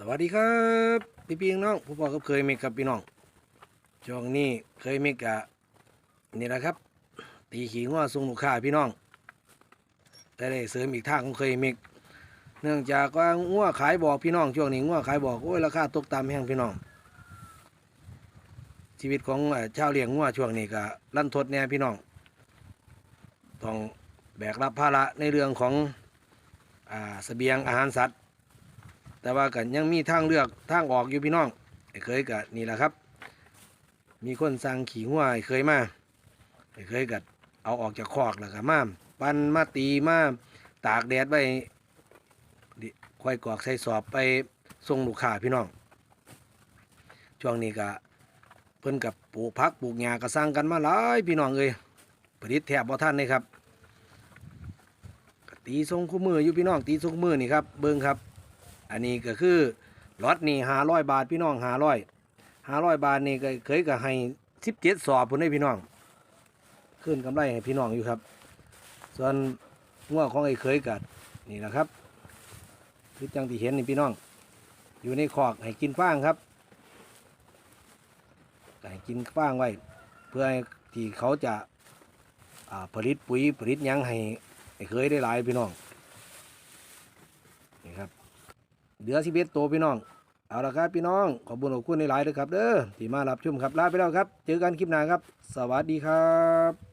สวัสดีครับ พี่พี่น้องผู้พ่อก็เคยมีกับพี่น้องช่วงนี้เคยมีกะนี่แหละครับ ตีขี่ง้อส่งลูกค้าพี่น้องแต่ได้เสริมอีกทางของเคยมีเนื่องจากว่าง้อขายบอกพี่น้องช่วงนี้ง้อขายบอกโอ้ยราคาตกต่ำแห้งพี่น้อง ชีวิตของชาวเลี้ยงง้อช่วงนี้ก็ลั่นทดแน่พี่น้องต้องแบกรับภาระในเรื่องของอเสบียงอาหารสัตว์ แต่ว่ากันยังมีทางเลือกทางออกอยู่พี่น้องไอ้เคยกับนี่แหละครับ มีคนสั่งขี่หัวไอ้เคยมาไอ้เคยกับเอาออกจากคอกแล้วก็มาปั้นมาตีมาตากแดดไว้ดิค่อยกอกใส่สอบไปส่งลูกค้าพี่น้อง ช่วงนี้ก็เพิ่นกับปลูกพักปลูกหญ้าก็สร้างกันมาหลายพี่น้องเอ้ยผลิตแทบบ่ทันเลยครับตีทรงคู่มืออยู่พี่น้องตีทรงมือนี่ครับเบิ่งครับ อันนี้ก็คือรถนี่ห้าร้อยบาทพี่น้องห้าร้อยห้าร้อยบาทนี่ก็เคยก็ให้สิบเจ็ดสอบพุ่นให้พี่น้อง ขึ้นกำไรให้พี่น้องอยู่ครับ ส่วนงัวของไอ้เคยกัดนี่แหละครับคือจังที่เห็นนี่พี่น้อง อยู่ในคอกให้กินฟางครับให้กินฟางไว้ เพื่อที่เขาจะผลิตปุ๋ยผลิตยังให้ไอ้เคยได้หลายพี่น้องนี่ครับ เหลือสิบเอ็ดตัวพี่น้อง เอาละครับพี่น้อง ขอบคุณขอบคุณในหลายเลยครับเด้อที่มารับชมครับลาไปแล้วครับ เจอกันคลิปหน้าครับ สวัสดีครับ